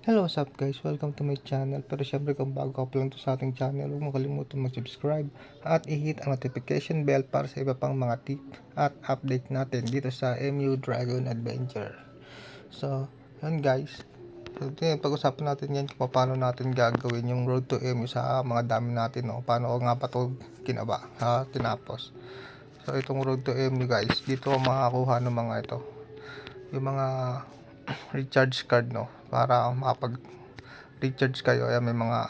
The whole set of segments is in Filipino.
Hello, what's up guys? Welcome to my channel. Pero syempre kung bago ka pa lang to sa ating channel, huwag mo mag-subscribe at i-hit ang notification bell para sa iba pang mga tip at update natin dito sa MU Dragon Adventure. So, yun guys. So, pag-usapan natin yan kung paano natin gagawin yung road to MU sa mga dami natin. No? Paano nga pa ito kinaba, ha, tinapos. So, itong road to MU guys, dito makakuha ng mga ito. Yung mga recharge card no? Para makapag recharge kayo. Ayan may mga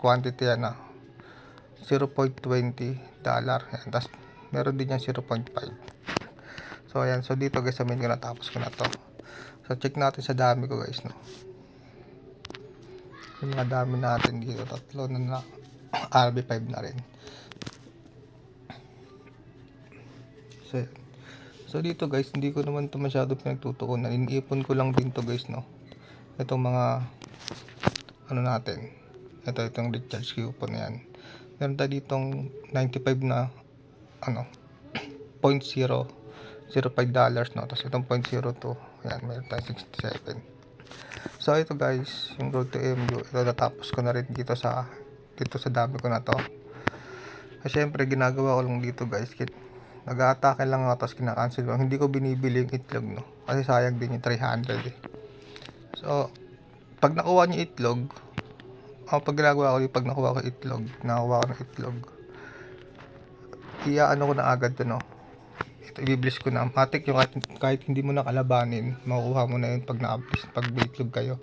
quantity yan na 0.20 dollar. Ayan, tapos meron din yan 0.5 so ayan. So dito guys sabihin ko natapos ko na to. So check natin sa dami ko guys no? Yung mga dami natin dito tatlo na na. RB5 na rin. So ayan. So dito guys, hindi ko naman to masyado pinagtutuunan. Iniipon ko lang din to guys, no. Itong mga ano natin. Ito itong recharge coupon na yan. Meron tayo ditong 95 na ano 0.0 05 dollars no. Tapos itong 0.02. Yan, meron tayo 67. So ito guys, yung road to MU, ito natapos ko na rin dito sa dito sa dami ko na to. Kasi syempre ginagawa ko lang dito guys, nag-aatake lang ako tapos kinakancel ko. Hindi ko binibili yung itlog, no? Kasi sayang din yung 300 eh. So, pag nakuha niyo itlog, o pag ginagawa ko, pag nakuha ko itlog, nakuha ko ng itlog, iaano ko na agad to, no? Ito, ibiblis ko na. Matik yung kahit, kahit hindi mo na kalabanin, makukuha mo na yun pag na-uplis, pag itlog kayo.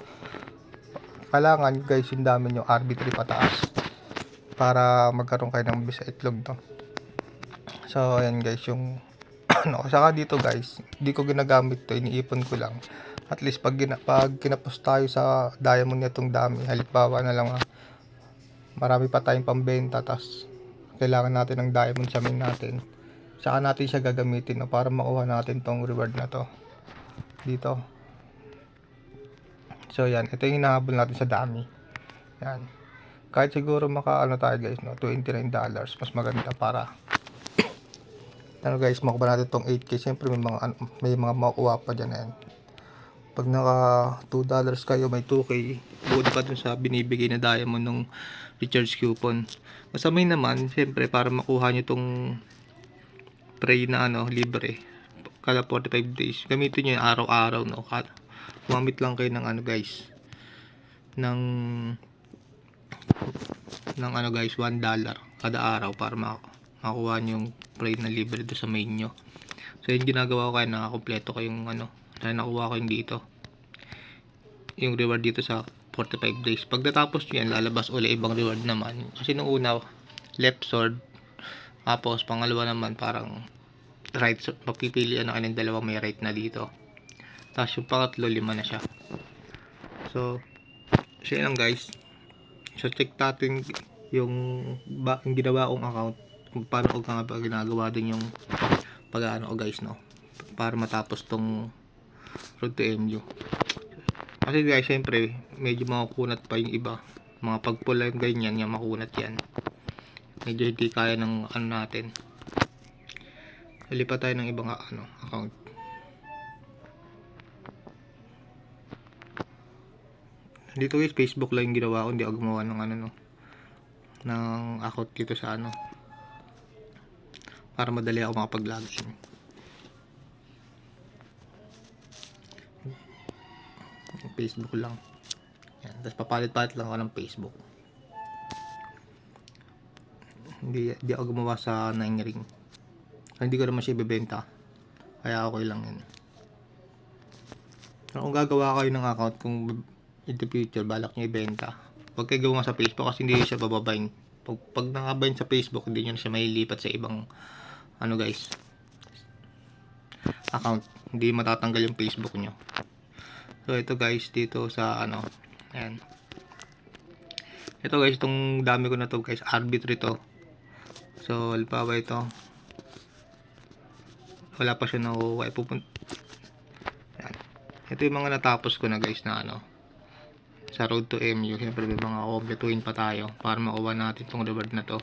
Kailangan, guys, yung dami nyo, RB3 pataas para magkaroon kayo ng bisa itlog, no? So, ayan guys, yung ano, saka dito guys, hindi ko ginagamit to, iniipon ko lang. At least pag, gina, pag kinapos tayo sa diamond nitong dami, halimbawa na lang ah, marami pa tayong pambenta, tas kailangan natin ng diamond sa main natin. Saka natin siya gagamitin no, para makuha natin tong reward na to. Dito. So, yan. Ito yung hinahabol natin sa dami. Yan. Kahit siguro maka ano tayo guys, no, $29 mas maganda para ano guys, makuha natin tong 8k. Siyempre may mga may mga makukuha pa diyan yan. Pag naka 2 dollars kayo, may 2k. Bukod pa dun sa binibigay na diamond ng recharge coupon. Masamay naman, siyempre para makuha nyo tong pray na ano, libre. Kala 45 days. Gamitin nyo yung araw-araw, no? Gumamit lang kayo ng ano guys. Ng ng ano guys, 1 dollar kada araw para mak makuha nyo yung pray na libre doon sa main nyo. So yung ginagawa ko kaya nakakompleto ko yung ano, dahil nakuha ko yung dito. Yung reward dito sa 45 days. Pag natapos yan, lalabas uli ibang reward naman. Kasi nung una, left sword. Tapos pangalawa naman parang right sword. Magpipili ano kayo ng dalawa may right na dito. Tapos yung pangatlo, lima na siya. So, siya lang guys. So check natin yung, ba, yung ginawa kong account kung paano ko nga ginagawa din yung pag ano ko guys no? Para matapos tong road to MU kasi guys syempre medyo makukunat pa yung iba. Mga pagpula yung ganyan yung makunat yan. Medyo hindi kaya ng ano natin. Lipat tayo ng ibang ano account. Dito guys Facebook lang yung ginawa ko. Hindi ako gumawa ng ano no? Ng account dito sa ano para madali ako makapag-login. Facebook lang. Yan. Tapos papalit-palit lang ako ng Facebook. Hindi, hindi ako gumawa sa 9 ring. Hindi ko naman siya ibebenta. Kaya okay lang yun. Kung gagawa kayo ng account, kung in the future, balak nyo ibenta, huwag kayo gawa sa Facebook kasi hindi siya bababain. Pag, pag nakabain sa Facebook, hindi nyo siya mailipat sa ibang ano guys? Account. Hindi matatanggal yung facebook nyo. So ito guys dito sa ano ayan. Ito guys itong dami ko na to guys. Arbitrary to so halimbawa ito. Wala pa siya nakukuha ipupun ayan. Ito yung mga natapos ko na guys na ano sa road to MU siyempre may mga kompletuhin pa tayo para makuha natin itong reward na to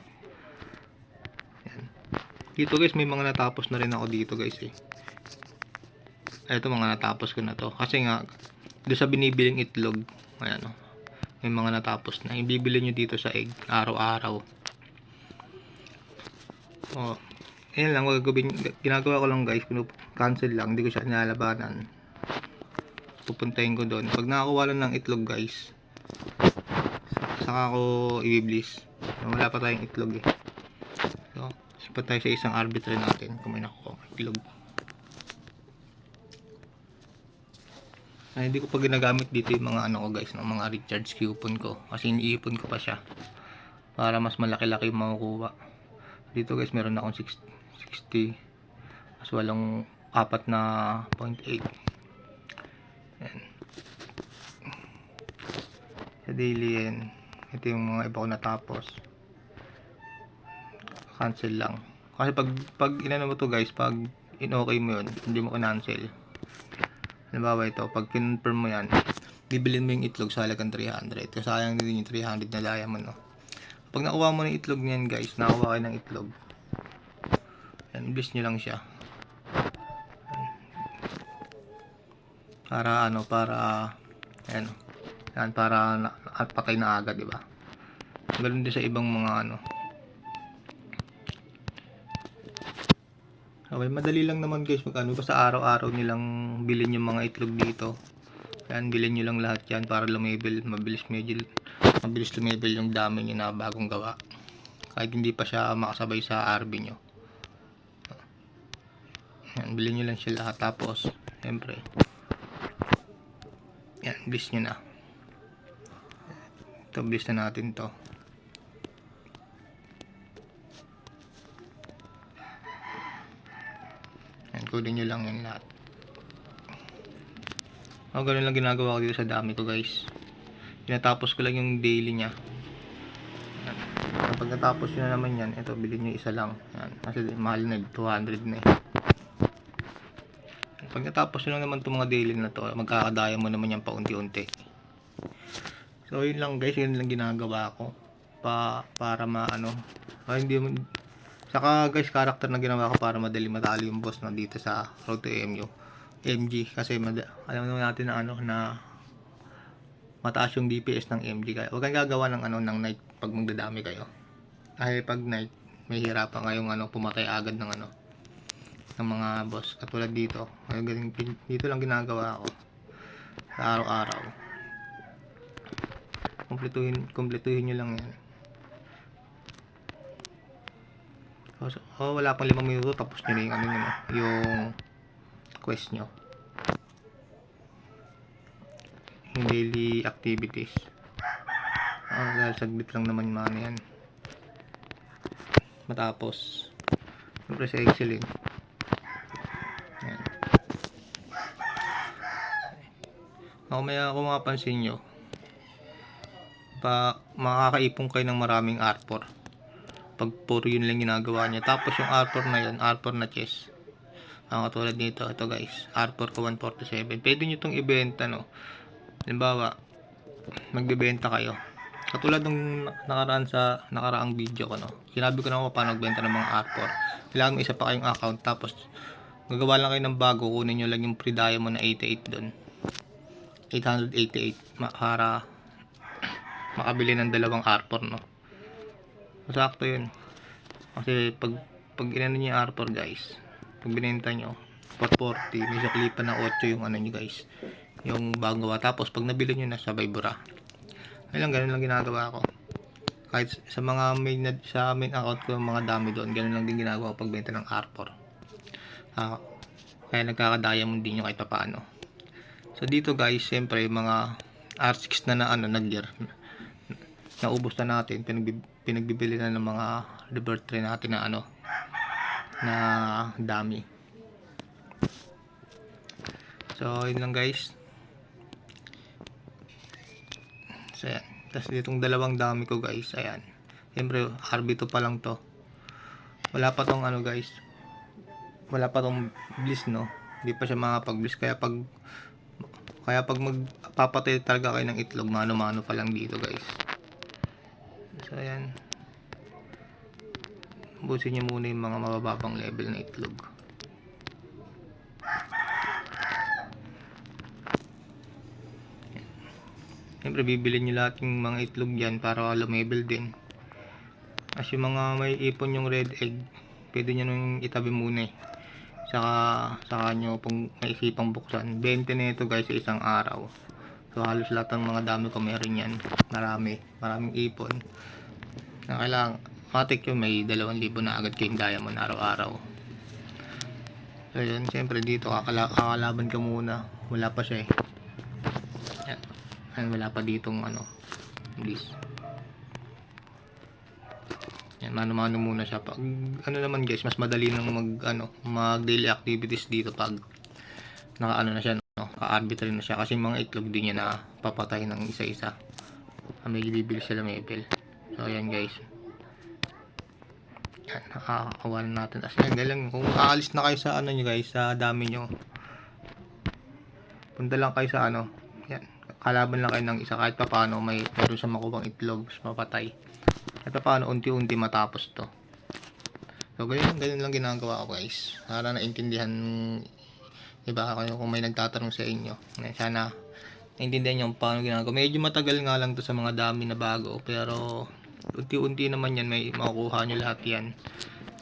dito guys, may mga natapos na rin ako dito guys eh. Ito mga natapos ko na to. Kasi nga, doon sa binibiling itlog, Ayan o. May mga natapos na. Yung bibili nyo dito sa egg, araw-araw. O, Ayan lang, wag gawin, ginagawa ko lang guys, cancel lang, hindi ko siya nilalabanan. Pupuntahin ko doon. Pag nakakuha lang ng itlog guys, saka ko i-bliss. Wala pa tayong itlog eh. So, sipat tayo sa isang arbitrary natin kung may nakukuha. Ay, hindi ko pa ginagamit dito yung mga ano ko guys, ng mga recharge coupon ko. Kasi iniipon ko pa siya. Para mas malaki-laki yung makukuha. Dito guys, meron akong 60, 60 mas walang apat na 0.8. Yan. Sa daily yan. Ito yung mga iba ko natapos. Cancel lang. Kasi pag, pag inano mo to guys, pag in-okay mo yun, hindi mo cancel. Halimbawa ito, pag confirm mo yan, bibilin mo yung itlog sa halagang 300. Kasi sayang din yung 300 na diamond, no? Pag nakuha mo ng itlog niyan guys, nakuha kayo ng itlog. Yan, bliss nyo lang siya. Para ano, para yan. Yan, para na, at patay na agad, di ba? Ganun din sa ibang mga ano. Okay, madali lang naman guys mag ano, basta araw-araw nilang bilhin yung mga itlog dito. Yan, bilhin nyo lang lahat yan para lumebel, mabilis medyo, mabilis lumebel yung dami nyo na bagong gawa. Kahit hindi pa siya makasabay sa RB nyo. Yan, bilhin nyo lang siya lahat. Tapos, siyempre, yan, bliss nyo na. Ito, bliss na natin to. Kunin nyo lang yan lahat. O, ganun lang ginagawa ko dito sa dami ko, guys. Pinatapos ko lang yung daily niya. Yan. Kapag natapos nyo na naman yan, ito, bilhin nyo isa lang. Yan. Kasi mahal na, 200 na eh. Pag natapos nyo naman itong mga daily na to, magkakadaya mo naman yan paunti-unti. So, yun lang guys, yun lang ginagawa ko. Pa, para maano. Ay, hindi mo, Saka guys, character na ginawa ko para madali matalo yung boss na dito sa Road to MU. MG kasi alam naman natin na ano na mataas yung DPS ng MG kaya huwag kang gagawa ng ano ng night pag magdadami kayo. Dahil pag night may hirapan kayong ano pumatay agad ng ano ng mga boss katulad dito. Galing dito lang ginagawa ko araw-araw. Kumpletuhin kumpletuhin niyo lang 'yan. Oh, oh, wala pang limang minuto tapos nyo na yung ano nyo, yung quest nyo. Yung daily activities. Oh, dahil saglit lang naman mga yan. Matapos. Siyempre sa Excel yun. Yan. Ako may ako mapapansin nyo. Pa, makakaipon kayo ng maraming R4 pag puro yun lang ginagawa niya. Tapos yung R4 na yun, R4 na chess. Ang katulad nito, ito guys, R4 ko 147. Pwede nyo itong ibenta, no? Halimbawa, magbebenta kayo. Katulad ng nakaraan sa nakaraang video ko, no? Sinabi ko na kung paano magbenta ng mga R4. Kailangan mo isa pa kayong account. Tapos, gagawa lang kayo ng bago. Kunin nyo lang yung pre-diamond na 88 doon. 888. ma- Para makabili ng dalawang R4, no? Sakto yun. Kasi pag pag inano niyo yung R4 guys, pag binenta nyo, 440, may saklipan na 8 yung ano nyo guys. Yung bagong gawa. Tapos pag nabili nyo na, sabay bura. Ayun lang, ganun lang ginagawa ko. Kahit sa mga main, na- sa main account ko, mga dami doon, ganun lang din ginagawa ko pagbenta ng R4. Ah, kaya nagkaka-diamond din nyo kahit paano. So dito guys, siyempre mga R6 na na ano, nag-gear naubos na natin pinagbi, pinagbibili na ng mga tray natin na ano na dami. So yun lang guys. So yan tapos ditong dalawang dami ko guys ayan. Siyempre RB2 pa lang to. Wala pa tong ano guys. Wala pa tong bliss no? Hindi pa siya makapag bliss kaya pag kaya pag magpapatay talaga kayo ng itlog mano-mano pa lang dito guys So, ayan. Busin nyo muna yung mga mabababang level na itlog. Siyempre, bibili nyo lahat yung mga itlog dyan para lumebel din. As yung mga may ipon yung red egg, pwede nyo nung itabi muna eh. Saka, saka nyo pong naisipang buksan. 20 na ito guys sa isang araw. So halos lahat ng mga dami ko meron yan. Marami. Maraming ipon. Na kailangan, matik yun may 2,000 na agad kayong diamond araw-araw. So yun, siyempre dito kakala kakalaban ka muna. Wala pa siya eh. Yan. Yan, wala pa ditong ano, list. Yan, mano-mano muna siya. Pag, ano naman guys, mas madali nang mag, ano, mag daily activities dito pag naka ano na siya, no, ka-arbitrary na siya. Kasi mga itlog din niya na papatay ng isa-isa. Ah, May bibili sila mebel. So, yan guys. Yan, nakakawan natin. Tapos yan, galang, kung aalis na kayo sa ano nyo guys, sa dami nyo. Punta lang kayo sa ano, yan, kalaban lang kayo ng isa kahit pa paano may meron siya makuwang itlog, mapatay. Kahit pa paano, unti-unti matapos to. So, ganyan, ganyan lang ginagawa ko guys. Para naintindihan iba kayo kung may nagtatanong sa inyo. Na Sana naintindihan nyo paano ginagawa. Medyo matagal nga lang to sa mga dami na bago. Pero unti-unti naman yan. May makukuha nyo lahat yan.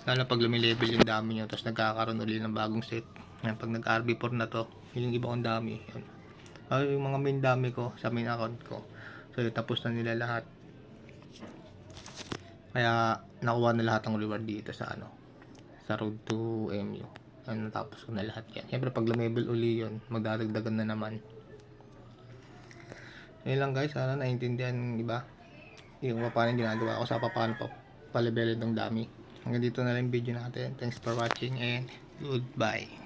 Lalo pag lumilevel yung dami nyo. Tapos nagkakaroon ulit ng bagong set. Yan, pag nag-RB4 na to. Yun yung iba kong dami. Yun. Ah, yung mga main dami ko sa main account ko. So yun, tapos na nila lahat. Kaya nakuha na lahat ng reward dito sa ano sa road to MU. Ano tapos ko na lahat yan. Siyempre pag lumebel uli yun, magdadagdagan na naman. Yun lang guys, sana naintindihan ng iba. Yung paano ginagawa ko sa paano pa palibelid ng dami. Hanggang dito na lang video natin. Thanks for watching and goodbye.